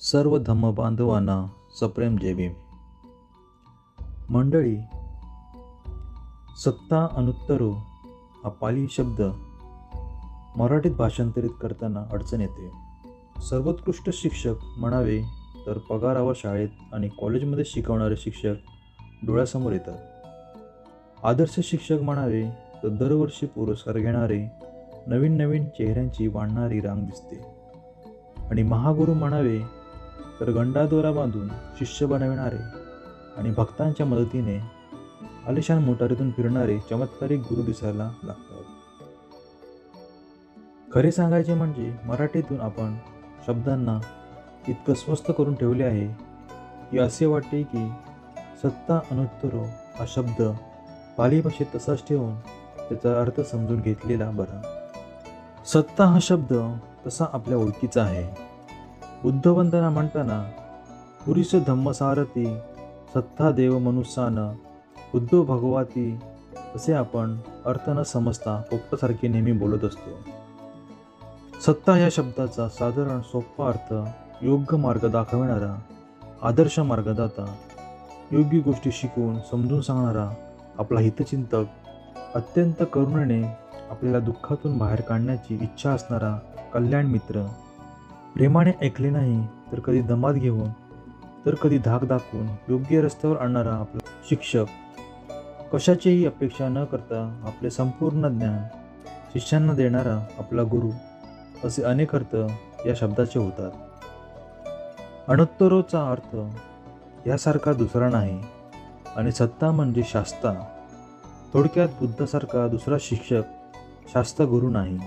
सर्व धम्म बांधवांना सप्रेम जय भीम. मंडळी सत्ता अनुत्तरो हा पाली शब्द मराठीत भाषांतरित करताना अडचण येते. सर्वोत्कृष्ट शिक्षक म्हणावे तर पगारावर शाळेत आणि कॉलेजमध्ये शिकवणारे शिक्षक डोळ्यासमोर येतात. आदर्श शिक्षक म्हणावे तर दरवर्षी पुरस्कार घेणारे नवीन नवीन चेहऱ्यांची वाढणारी रांग दिसते. आणि महागुरू म्हणावे तर गंडादोरा बांधून शिष्य बनविणारे आणि भक्तांच्या मदतीने आलिशान मोटारीतून फिरणारे चमत्कारिक गुरु दिसायला लागतात. खरे सांगायचे म्हणजे मराठीतून आपण शब्दांना इतकं स्वस्त करून ठेवले आहे की असे वाटते की सत्ता अनुत्तरो हा शब्द पाली भाषेत तसाच ठेवून त्याचा अर्थ समजून घेतलेला बरा. सत्ता हा शब्द तसा आपल्या ओळखीचा आहे. बुद्धवंदना म्हणताना पुरुष धम्मसारथी सत्ता देव मनुष्यान बुद्ध भगवती असे आपण अर्थ न समजता पोपटासारखे नेहमी बोलत असतो. सत्ता या शब्दाचा साधारण सोपा अर्थ योग्य मार्ग दाखविणारा आदर्श मार्गदाता योग्य गोष्टी शिकवून समजून सांगणारा आपला हितचिंतक अत्यंत करुणेने आपल्याला दुःखातून बाहेर काढण्याची इच्छा असणारा कल्याण मित्र प्रेमाने ऐकले नाही तर कधी दमात घेऊन तर कधी धाक दाखवून योग्य रस्त्यावर आणणारा आपला शिक्षक. कशाचीही अपेक्षा न करता आपले संपूर्ण ज्ञान शिष्यांना देणारा आपला गुरु असे अनेक अर्थ या शब्दाचे होतात. अणोत्तरोचा अर्थ यासारखा दुसरा नाही आणि सत्ता म्हणजे शास्ता. थोडक्यात बुद्धासारखा दुसरा शिक्षक शास्त्र गुरु नाही.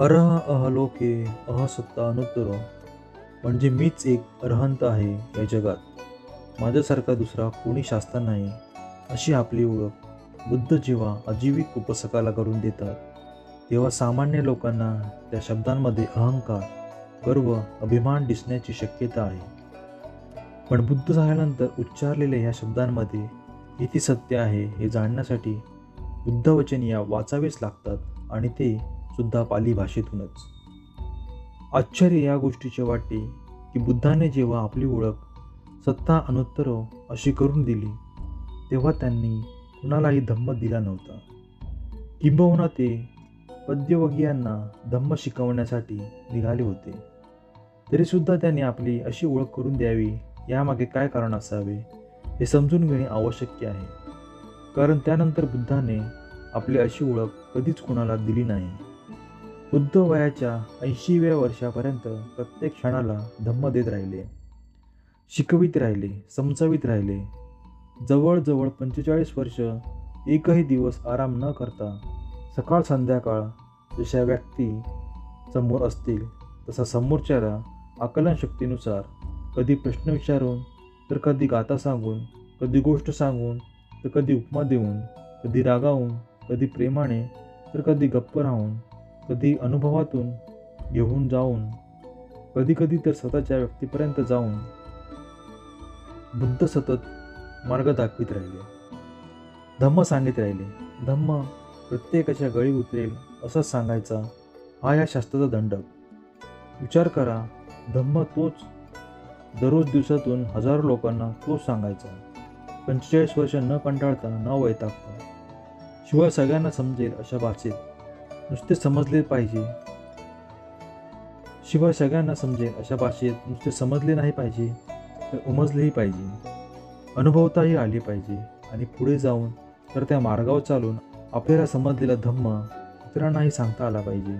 अरह अहलोके अहसत्ता अनुत्तरो म्हणजे मीच एक अरहंत आहे या जगात. माझ्यासारखा दुसरा कोणी शास्त्र नाही. अशी आपली ओळख बुद्ध जेव्हा अजीविक उपसकाला करून देतात तेव्हा सामान्य लोकांना त्या शब्दांमध्ये अहंकार गर्व अभिमान दिसण्याची शक्यता आहे. पण बुद्ध झाल्यानंतर उच्चारलेल्या या शब्दांमध्ये किती सत्य आहे हे जाणण्यासाठी बुद्धवचन या वाचावेच लागतात आणि ते सुद्धा पाली भाषेतूनच आश्चर्य या गोष्टीचे वाटते की बुद्धाने जेव्हा आपली ओळख सत्ता अनुत्तर अशी करून दिली तेव्हा त्यांनी कुणालाही धम्म दिला नव्हता. किंबहुना ते पद्यवगीयांना धम्म शिकवण्यासाठी निघाले होते. तरीसुद्धा त्यांनी आपली अशी ओळख करून द्यावी यामागे काय कारण असावे हे समजून घेणे आवश्यक आहे. कारण त्यानंतर बुद्धाने आपली अशी ओळख कधीच कुणाला दिली नाही. बुद्ध वयाच्या ऐंशीव्या वर्षापर्यंत प्रत्येक क्षणाला धम्म देत राहिले. शिकवित राहिले समजावित राहिले. जवळजवळ पंचेचाळीस वर्ष एकही दिवस आराम न करता सकाळ संध्याकाळ जशा व्यक्ती समोर असतील तसा समोरच्याला आकलनशक्तीनुसार कधी प्रश्न विचारून तर कधी गाथा सांगून कधी गोष्ट सांगून तर कधी उपमा देऊन कधी रागावून कधी प्रेमाने तर कधी गप्प राहून. कधी अनुभवातून घेऊन जाऊन कधी कधी तर स्वतःच्या व्यक्तीपर्यंत जाऊन बुद्ध सतत मार्ग दाखवित राहिले. धम्म सांगित राहिले. धम्म प्रत्येकाच्या गळी उतरेल असंच सांगायचा हा या शास्त्राचा दंडक विचार करा धम्म तोच दररोज दिवसातून हजारो लोकांना तोच सांगायचा. पंचेचाळीस वर्ष न कंटाळता न वैतागता. शिवाय सगळ्यांना समजेल अशा भाषेत. नुसते समजले पाहिजे. शिवाय सगळ्यांना समजेल अशा भाषेत नुसते समजले नाही पाहिजे तर उमजलेही पाहिजे. अनुभवताही आली पाहिजे आणि पुढे जाऊन तर त्या मार्गावर चालून आपल्याला समजलेला धम्म इतरांनाही सांगता आला पाहिजे.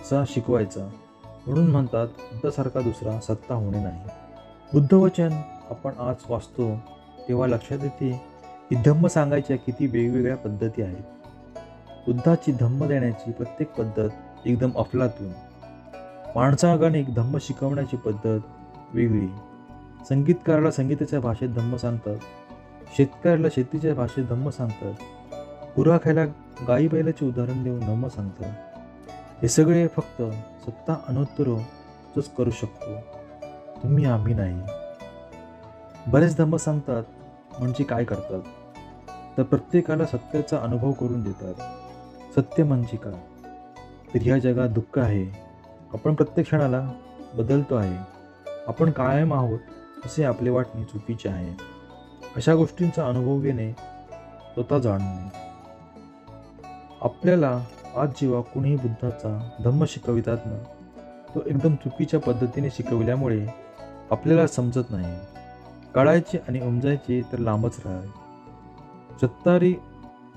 असा शिकवायचा. म्हणून म्हणतात बुद्धासारखा दुसरा सत्ता होणे नाही. बुद्धवचन आपण आज वाचतो तेव्हा लक्षात येते की धम्म सांगायच्या किती वेगवेगळ्या पद्धती आहेत. बुद्धाची धम्म देण्याची प्रत्येक पद्धत एकदम अफलातून. माणसागणिक धम्म शिकवण्याची पद्धत वेगळी. संगीतकाराला संगीताच्या भाषेत धम्म सांगतात. शेतकऱ्याला शेतीच्या भाषेत धम्म सांगतात. गुरा खायला गाई बैलाचे उदाहरण देऊन धम्म सांगतात. हे सगळे फक्त सत्ता अनुत्तरोच करू शकतो. तुम्ही आम्ही नाही. बरेच धम्म सांगतात म्हणजे काय करतात? तर प्रत्येकाला सत्याचा अनुभव करून देतात. सत्य म्हणजे काय? तर ह्या जगात दुःख आहे. आपण प्रत्येक क्षणाला बदलतो आहे. आपण कायम आहोत असे आपले वाटणे चुकीचे आहे. अशा गोष्टींचा अनुभव घेणे स्वतः जाणणे आपल्याला आज जेव्हा कुणीही बुद्धाचा धम्म शिकवितात ना तो एकदम चुकीच्या पद्धतीने शिकविल्यामुळे आपल्याला समजत नाही. कळायचे आणि उमजायचे तर लांबच राहावे. सत्तारी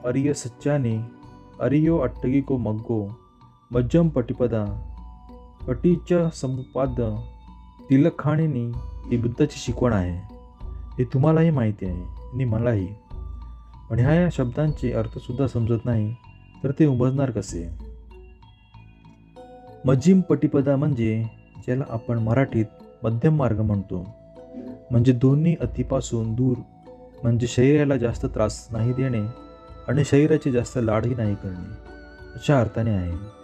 अरिय सच्चाने अरियो अट्टगिको मग्गो मज्जम पटिपदा पटीच समुपाद तिलखाणीनी ही बुद्धाची शिकवण आहे हे तुम्हालाही माहिती आहे आणि मलाही पण ह्या या शब्दांचे अर्थसुद्धा समजत नाही तर ते उमजणार कसे मजिम पटिपदा म्हणजे ज्याला आपण मराठीत मध्यम मार्ग म्हणतो म्हणजे दोन्ही अतिपासून दूर म्हणजे शरीराला जास्त त्रास नाही देणे आणि शरीराची जास्त लाडही नाही करणे. अशा अर्थाने आहे.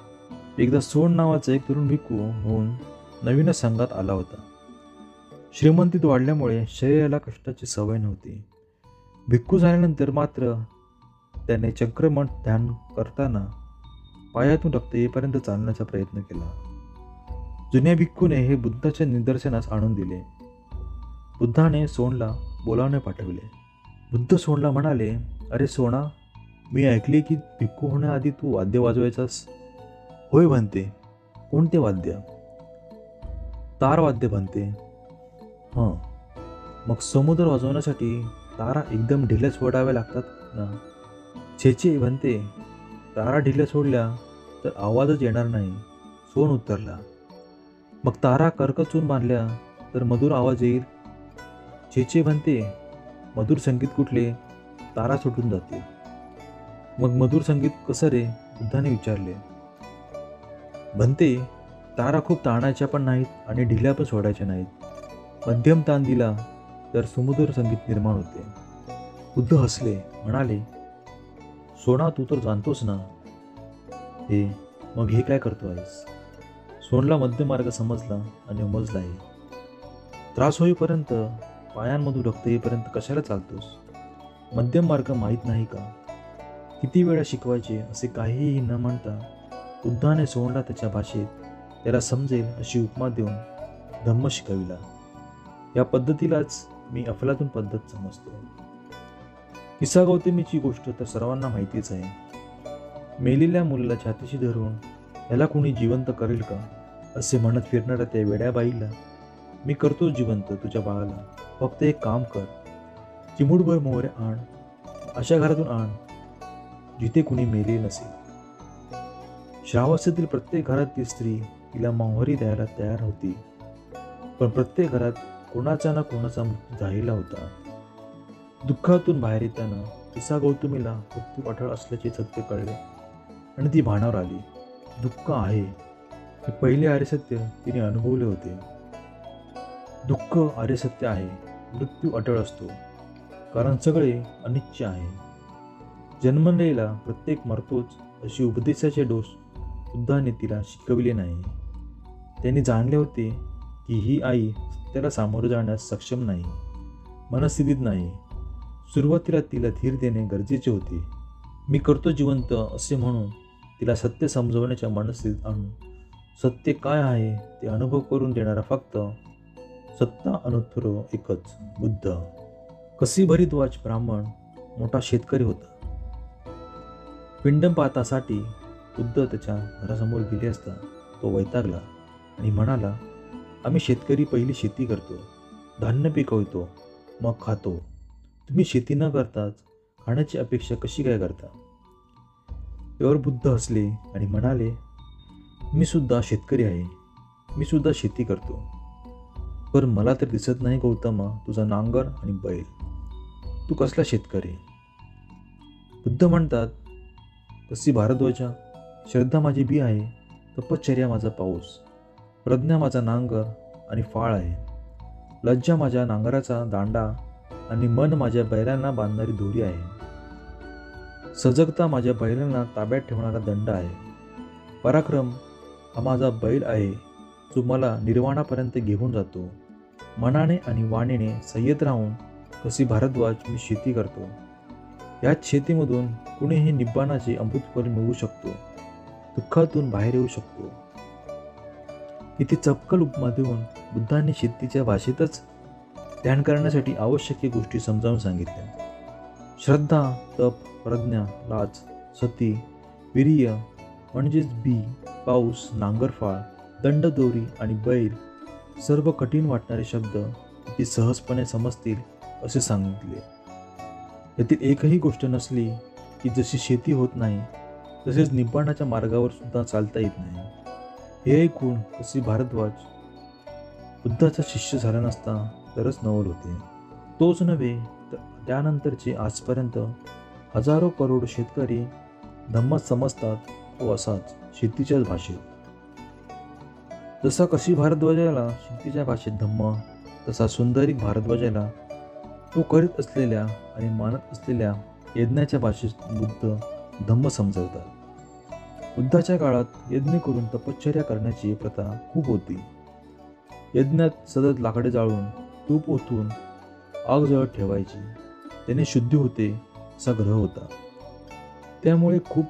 एकदा सोन नावाचा एक तरुण भिक्खू होऊन नवीनच संघात आला होता. श्रीमंतीत वाढल्यामुळे शरीराला कष्टाची सवय नव्हती. भिक्खू झाल्यानंतर मात्र त्याने चक्रमण ध्यान करताना पायातून रक्त येईपर्यंत चालण्याचा प्रयत्न केला. जुन्या भिक्खूने हे बुद्धाच्या निदर्शनास आणून दिले. बुद्धाने सोनला बोलावणे पाठवले. बुद्ध सोनला म्हणाले अरे सोना मी ऐकले की भिक्खू होण्याआधी तू वाद्य वाजवायचास? होय म्हणते. कोणते वाद्य? तार वाद्य बनते हां. मग समुद्र वाजवण्यासाठी तारा एकदम ढिल्या सोडाव्या लागतात ना? छेचे म्हणते. तारा ढिल्या सोडल्या तर आवाजच येणार नाही. सोन उतरला. मग तारा कर्कचून बांधल्या तर मधुर आवाज येईल. छेचे म्हणते. मधुर संगीत कुठले? तारा सुटून जाते. मग मधुर संगीत कसं रे? बुद्धाने विचारले. बनते तारा खूप ताणाच्या पण नाहीत आणि ढिल्या पण सोडायच्या नाहीत. मध्यम ताण दिला तर सुमधुर संगीत निर्माण होते. बुद्ध हसले म्हणाले सोना तू तर जाणतोस ना. हे मग हे काय करतो आहेस? सोनला मध्यमार्ग समजला आणि उमजलाही त्रास होईपर्यंत पायांमधून रक्त येईपर्यंत कशाला चालतोस? मध्यम मार्ग माहीत नाही का? किती वेळा शिकवायचे असे काहीही न म्हणता बुद्धाने सोनला त्याच्या भाषेत त्याला समजेल अशी उपमा देऊन धम्म शिकविला. या पद्धतीलाच मी अफलातून पद्धत समजतो. किस्सा गौतमीची गोष्ट तर सर्वांना माहितीच आहे. मेलेल्या मुलाला छातीशी धरून याला कोणी जिवंत करेल का असे म्हणत फिरणाऱ्या त्या वेड्या बाईला मी करतो जिवंत तुझ्या बाळाला. फक्त एक काम कर. चिमुडभर मोहरे आण. अशा घरातून आण. जिथे कुणी मेले नसेल श्रावस्तेतील प्रत्येक घरातील स्त्री तिला मोहरी द्यायला तयार होती. पण प्रत्येक घरात कोणाचा ना कोणाचा मृत्यू झालेला होता. दुःखातून बाहेर येताना किसा गौतमीला मृत्यू पाठळ असल्याचे सत्य कळले आणि ती भानावर आली. दुःख आहे. हे पहिले आर्यसत्य तिने अनुभवले होते. दुःख आर्यसत्य आहे. मृत्यू अटळ असतो. कारण सगळे अनिच्छ आहे. जन्मलेला प्रत्येक मरतोच अशी उपदेशाचे डोस बुद्धाने तिला शिकविले नाही. त्यांनी जाणले होते की ही आई सत्याला सामोरं जाण्यास सक्षम नाही मनस्थितीत नाही. सुरुवातीला तिला धीर देणे गरजेचे होते. मी करतो जिवंत असे म्हणून तिला सत्य समजवण्याच्या मनस्थितीत आणून सत्य काय आहे ते अनुभव करून देणारा फक्त सत्ता अनुत्तरो एकच बुद्ध. कसीभरिद्वाज ब्राह्मण मोठा शेतकरी होता. पिंडपातासाठी बुद्ध त्याच्या घरासमोर गेले असता तो वैतागला आणि म्हणाला आम्ही शेतकरी पहिली शेती करतो धान्य पिकवतो मग खातो. तुम्ही शेती न करताच खाण्याची अपेक्षा कशी काय करता? त्यावर बुद्ध हसले आणि म्हणाले मी सुद्धा शेतकरी आहे. मी सुद्धा शेती करतो. पण मला तर दिसत नाही गौतमा तुझा नांगर आणि बैल. तू कसला शेतकरी? बुद्ध म्हणतात कशी भारद्वाजा श्रद्धा माझी बी आहे तपश्चर्या माझा पाऊस. प्रज्ञा माझा नांगर आणि फाळ आहे. लज्जा माझ्या नांगराचा दांडा आणि मन माझ्या बैलांना बांधणारी दोरी आहे. सजगता माझ्या बैलांना ताब्यात ठेवणारा दंड आहे. पराक्रम हा माझा बैल आहे जो मला निर्वाणापर्यंत घेऊन जातो. मनाने आणि वाणीने संयत राहून कशी भारद्वाज मी शेती करतो. याच शेतीमधून कुणीही निब्बाणाचे अमृतफल मिळवू शकतो. दुःखातून बाहेर येऊ शकतो. इथे चपकल उपमा देऊन बुद्धांनी शेतीच्या भाषेतच ध्यान करण्यासाठी आवश्यक गोष्टी समजावून सांगितल्या. श्रद्धा तप प्रज्ञा लाज सती वीर्य म्हणजेच बी पाऊस नांगरफाळ दंडदोरी आणि बैल सर्व कठीण वाटणारे शब्द ती सहजपणे समजतील असे सांगितले. यातील एकही गोष्ट नसली की जशी शेती होत नाही तसेच निपाणाच्या मार्गावर सुद्धा चालता येत नाही. हे ऐकून तशी भारद्वाज बुद्धाचा शिष्य झाला नसता तरच नवल होते. तोच नव्हे तर त्यानंतरचे आजपर्यंत हजारो करोड शेतकरी धम्म समजतात तो असाच शेतीच्याच भाषेत. जसा कशी भारद्वाजाला शेतीच्या भाषेत धम्म तसा सुंदरिक भारद्वाजाला तो करीत असलेल्या आणि मानत असलेल्या यज्ञाच्या भाषेत बुद्ध धम्म समजवतात. बुद्धाच्या काळात यज्ञ करून तपश्चर्या करण्याची प्रथा खूप होती. यज्ञात सतत लाकडे जाळून तूप ओतून आग जळत ठेवायची. त्याने शुद्धी होते असा ग्रह होता. त्यामुळे खूप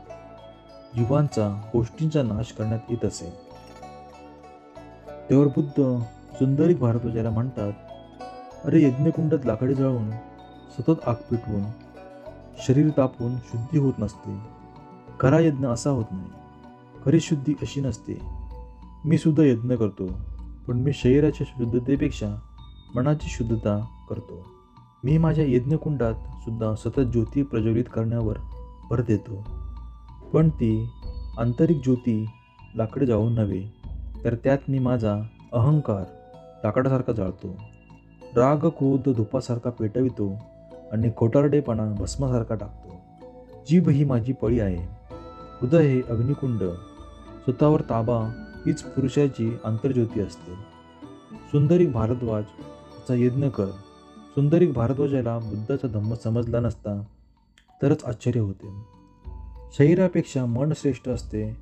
जीवांचा गोष्टींचा नाश करण्यात येत असे. त्यावर बुद्ध सुंदरिक भारद्वाजाला म्हणतात अरे यज्ञकुंडात लाकडे जाळून सतत आग पेटवून शरीर तापून शुद्धी होत नसते. खरा यज्ञ असा होत नाही. खरी शुद्धी अशी नसते. मी सुद्धा यज्ञ करतो पण मी शरीराच्या शुद्धतेपेक्षा मनाची शुद्धता करतो. मी माझ्या यज्ञकुंडात सुद्धा सतत ज्योती प्रज्वलित करण्यावर भर देतो. पण ती आंतरिक ज्योती लाकडे जाऊन नव्हे तर त्यात मी माझा अहंकार लाकडासारखा जाळतो. राग क्रोध धुपासारखा पेटवितो आणि खोटारडेपणा भस्मासारखा टाकतो. जीभ ही माझी पळी आहे. हृदय हे अग्निकुंड. स्वतःवर ताबा हीच पुरुषाची आंतरज्योती असते. सुंदरिक भारद्वाजचा यज्ञ कर. सुंदरिक भारद्वाजाला बुद्धाचा धम्म समजला नसता तरच आश्चर्य होते. शरीरापेक्षा मन श्रेष्ठ असते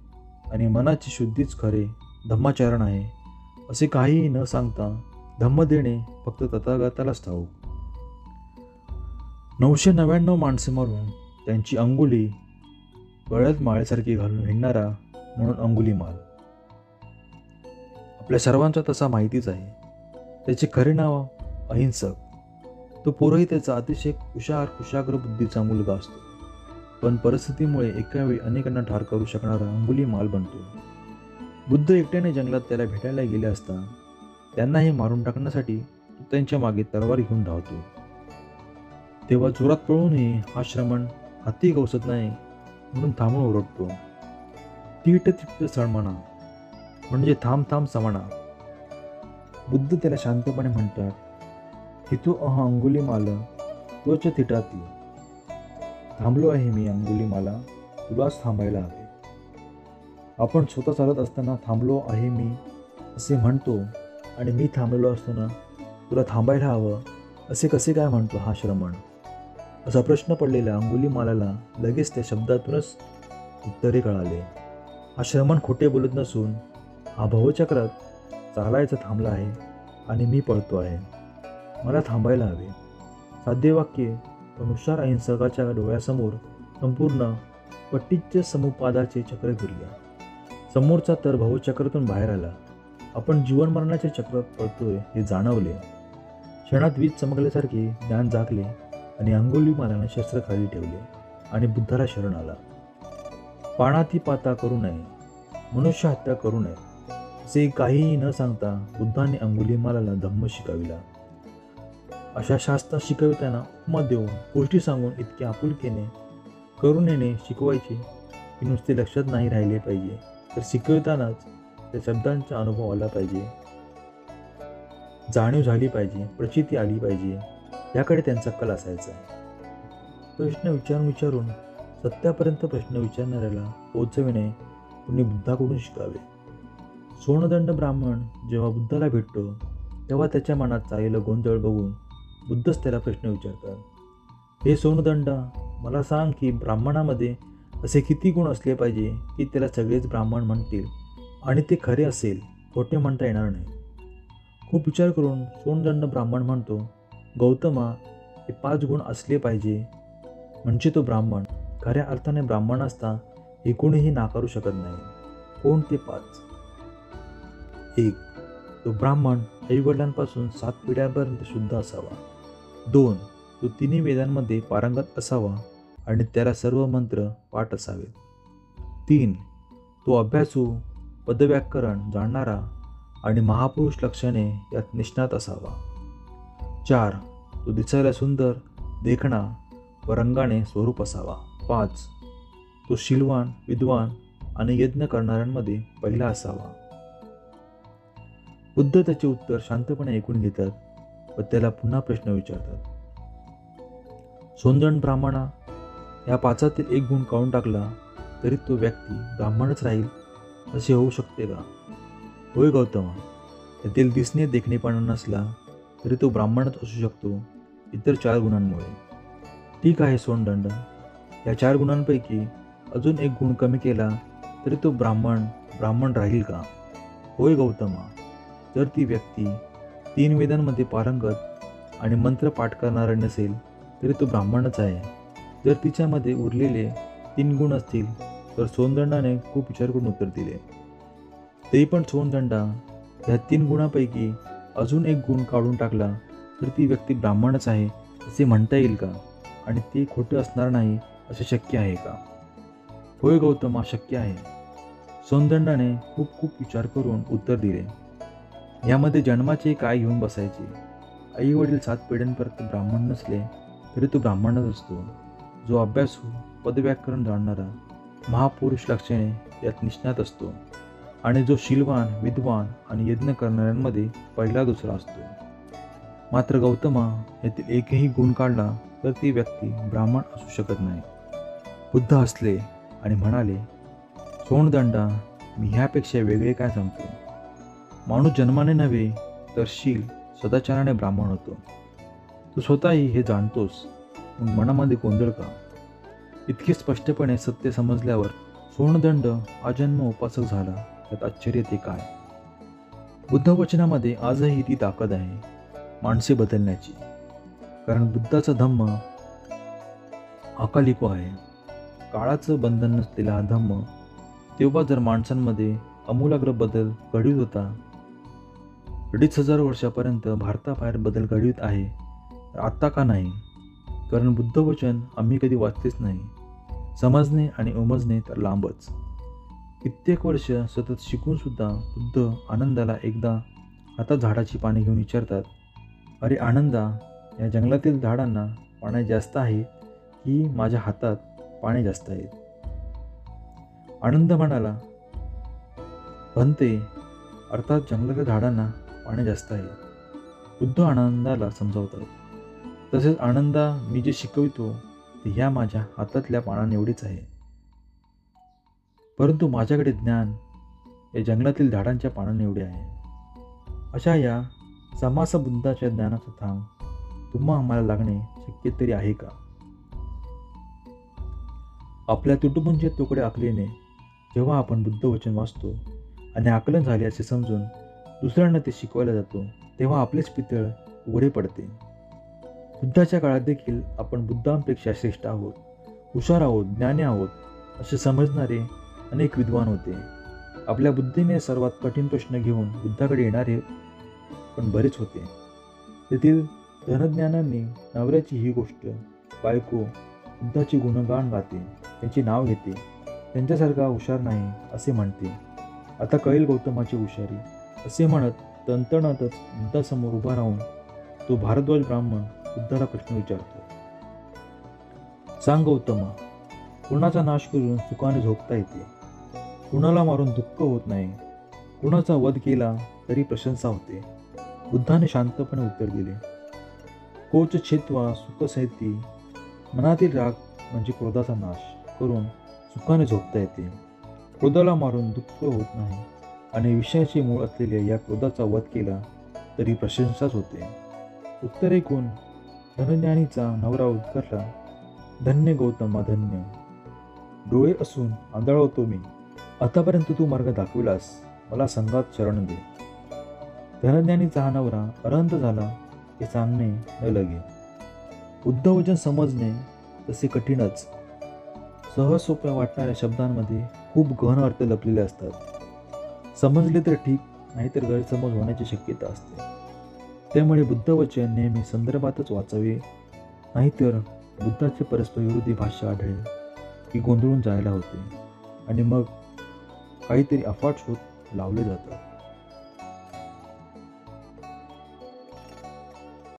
आणि मनाची शुद्धीच खरे धम्माचरण आहे असे काहीही न सांगता धम्म देणे फक्त तथागतालाच ठाऊक. नऊशे नव्याण्णव माणसे मारून त्यांची अंगुली गळ्यात माळेसारखी घालून हिंडणारा म्हणून अंगुली माल. आपल्या सर्वांचा तसा माहितीच आहे. त्याचे खरे नाव अहिंसक. तो पुरोहिताचा अतिशय कुशार कुशाग्र बुद्धीचा मुलगा असतो. पण परिस्थितीमुळे एका वेळी अनेकांना ठार करू शकणारा अंगुली माल बनतो. बुद्ध एकट्याने जंगलात त्याला भेटायला गेले असता त्यांनाही मारून टाकण्यासाठी तो त्यांच्या मागे तलवार घेऊन धावतो. तेव्हा जोरात पळूनही हा श्रमण हाती गवसत नाही म्हणून थांबून ओरडतो. तीट तिट्ट सळमणा म्हणजे थांब थांब समाना बुद्ध त्याला शांतपणे म्हणतात हितू अह अंगुली माला तोच थिटाती थांबलो आहे मी अंगुली माला तुलाच थांबायला हवे. आपण स्वतः चालत असताना थांबलो आहे मी असे म्हणतो. आणि मी थांबलेलो असताना तुला थांबायला हवं असे कसे काय म्हणतो हा श्रमण? असा प्रश्न पडलेल्या अंगुली मालाला लगेच त्या शब्दातूनच उत्तरे कळाले. हा श्रमण खोटे बोलत नसून हा भवचक्रात चालायचं थांबला आहे आणि मी पळतो आहे. मला थांबायला हवे. साध्य वाक्य पण हुशार अहिंसकाच्या डोळ्यासमोर संपूर्ण पट्टीच्या समुपादाचे चक्र फिरले. समोरचा तर भवचक्रातून बाहेर आला. आपण जीवन मरणाच्या चक्रात पळतोय हे जाणवले. क्षणात वीज चमकल्यासारखे ज्ञान जागले आणि अंगोली मालाने शस्त्र खाली ठेवले आणि बुद्धाला शरण आला. पाणाती पाता करू नये मनुष्य हत्या करू नये असे काहीही न सांगता बुद्धाने अंगुली मालाला धम्म शिकविला. अशा शास्त्र शिकविताना उपमा देऊन गोष्टी सांगून इतक्या आपुलकीने करुणेने शिकवायचे की नुसते लक्षात नाही राहिले पाहिजे. तर शिकवितानाच त्या शब्दांचा अनुभव आला पाहिजे. जाणीव झाली पाहिजे प्रचिती आली पाहिजे याकडे त्यांचा कल असायचा. प्रश्न विचारून विचारून सत्यापर्यंत प्रश्न विचारणाऱ्याला पोचविणे कुणी बुद्धाकडून शिकावे. सोनदंड ब्राह्मण जेव्हा बुद्धाला भेटतो तेव्हा त्याच्या मनात चाललेलं गोंधळ बघून बुद्धच त्याला प्रश्न विचारतात. हे सोनदंडा मला सांग की ब्राह्मणामध्ये असे किती गुण असले पाहिजे की त्याला सगळेच ब्राह्मण म्हणतील? आणि ते खरे असेल खोटे म्हणता येणार नाही. खूप विचार करून सोनदंड ब्राह्मण म्हणतो गौतमा हे पाच गुण असले पाहिजे. म्हणजे तो ब्राह्मण खऱ्या अर्थाने ब्राह्मण असता हे कोणीही नाकारू शकत नाही. कोण ते पाच? एक तो ब्राह्मण आईवडिलांपासून सात पिढ्यापर्यंत शुद्ध असावा. दोन तो तिन्ही वेदांमध्ये पारंगत असावा आणि त्याला सर्व मंत्र पाठ असावेत. तीन तो अभ्यासू पदव्याकरण जाणणारा आणि महापुरुष लक्षणे यात निष्णात असावा. चार तो दिसायला सुंदर देखणा व रंगाने स्वरूप असावा. पाच तो शिलवान विद्वान आणि यज्ञ करणाऱ्यांमध्ये पहिला असावा. बुद्ध त्याचे उत्तर शांतपणे ऐकून घेतात व त्याला पुन्हा प्रश्न विचारतात. सोंदण ब्राह्मणा या पाचातील एक गुण काढून टाकला तरी तो व्यक्ती ब्राह्मणच राहील. असे होऊ शकते का? होय गौतमा. त्यातील दिसणे देखणेपणा नसला तरी तो ब्राह्मणच असू शकतो इतर चार गुणांमुळे. ठीक आहे सोनदंड. या चार गुणांपैकी अजून एक गुण कमी केला तरी तो ब्राह्मण ब्राह्मण राहील का? होय गौतमा. जर ती व्यक्ती तीन वेदांमध्ये पारंगत आणि मंत्र पाठ करणारा नसेल तरी तो ब्राह्मणच आहे. जर तिच्यामध्ये उरलेले तीन गुण असतील तर सोनदंडाने खूप विचार करून उत्तर दिले. ते पण सोनदंडा ह्या तीन गुणापैकी अजून एक गुण काढून टाकला तर ती व्यक्ती ब्राह्मणच आहे असे म्हणता येईल का? आणि ते खोटं असणार नाही असे शक्य आहे का? होय गौतम शक्य आहे. सोनदंडाने खूप खूप विचार करून उत्तर दिले. यामध्ये जन्माचे काय घेऊन बसायचे? आई वडील सात पिढ्यांपर्यंत ब्राह्मण नसले तरी तो ब्राह्मणच असतो. जो अभ्यासू पदव्याकरण जाणणारा महापुरुष लक्षणे यात निष्णात असतो आणि जो शिलवान विद्वान आणि यज्ञ करणाऱ्यांमध्ये पहिला दुसरा असतो. मात्र गौतमा यातील एकही गुण काढला तर ती व्यक्ती ब्राह्मण असू शकत नाही. बुद्ध हसले आणि म्हणाले सोनदंडा मी ह्यापेक्षा वेगळे काय सांगतो? माणूस जन्माने नव्हे तर शील सदाचाराने ब्राह्मण होतो. तू स्वतःही हे जाणतोस. मग मनामध्ये गोंधळ का? इतके स्पष्टपणे सत्य समजल्यावर सोनदंड अजन्म उपासक झाला. त्यात आश्चर्य ते काय? बुद्धवचनामध्ये आजही ती ताकद आहे. माणसे बदलण्याची. कारण बुद्धाचा धम्म अकालिको आहे. काळाचं बंधन नसलेला हा धम्म तेव्हा जर माणसांमध्ये अमूलाग्र बदल घडवीत होता अडीच हजार वर्षापर्यंत भारताबाहेर बदल घडवीत आहे तर आत्ता का नाही? कारण बुद्धवचन आम्ही कधी वाचतेच नाही. समजणे आणि उमजणे तर लांबच. कित्येक वर्ष सतत शिकूनसुद्धा बुद्ध आनंदाला एकदा आता झाडाची पाने घेऊन विचारतात अरे आनंदा या जंगलातील झाडांना पाणी जास्त आहे की माझ्या हातात पाणी जास्त आहेत? आनंद म्हणाला भंते अर्थात जंगलातील झाडांना पाणी जास्त आहे बुद्ध आनंदाला समजावतात तसेच आनंदा मी जे शिकवितो ते ह्या माझ्या हातातल्या पानांएवढीच आहे. परंतु माझ्याकडे ज्ञान या जंगलातील झाडांच्या पानांएवढे आहे. अशा या समास बुद्धाच्या ज्ञानाचा थांब. तुम्हा आम्हाला लागणे शक्य तरी आहे का? आपल्या तुटुंबांचे तुकडे आखलेने जेव्हा आपण बुद्ध वचन वाचतो आणि आकलन झाले असे समजून दुसऱ्यांना ते शिकवायला जातो तेव्हा आपलेच पितळ उघडे पडते. बुद्धाच्या काळात देखील आपण बुद्धांपेक्षा श्रेष्ठ आहोत. हुशार आहोत ज्ञानी आहोत असे समजणारे अनेक विद्वान होते. आपल्या बुद्धीने सर्वात कठीण प्रश्न घेऊन बुद्धाकडे येणारे पण बरेच होते. तेथील धनज्ञानांनी नवऱ्याची ही गोष्ट बायको बुद्धाची गुणगान गाते त्यांचे नाव घेते त्यांच्यासारखा हुशार नाही असे म्हणते. आता कळेल गौतमाची हुशारी. असे म्हणत तंतणातच बुद्धासमोर उभा राहून तो भारद्वाज ब्राह्मण बुद्धाला प्रश्न विचारतो. सांग गौतमा कुणाचा नाश करून सुखाने झोपता येते? कुणाला मारून दुःख होत नाही? कुणाचा वध केला तरी प्रशंसा होते? बुद्धाने शांतपणे उत्तर दिले. कोच छेत्वा सुखसहिती मनातील राग म्हणजे क्रोधाचा नाश करून सुखाने झोपता येते. क्रोधाला मारून दुःख होत नाही आणि विषयाचे मूळ असलेल्या या क्रोधाचा वध केला तरी प्रशंसाच होते. उत्तर ऐकून धनज्ञानीचा नवरा उद्गारला धन्य गौतम धन्य डोळे असून आंधळवतो मी. आतापर्यंत तू मार्ग दाखविलास. मला संघात शरण दे. धनज्ञानीचा हा नवरा अरंत झाला हे सांगणे न लगे. उद्धवचन समजणे तसे कठीणच. सहज सोप्या वाटणाऱ्या शब्दांमध्ये खूप गहन अर्थ लपलेले असतात. समजले तर ठीक नाहीतर गैरसमज होण्याची शक्यता असते. त्यामुळे बुद्धवचन नेहमी संदर्भातच वाचावे. नाहीतर बुद्धाचे परस्पर विरोधी भाष्य आढळेल की गोंधळून जायला होते. आणि मग काहीतरी अफाट शोध लावले जातात.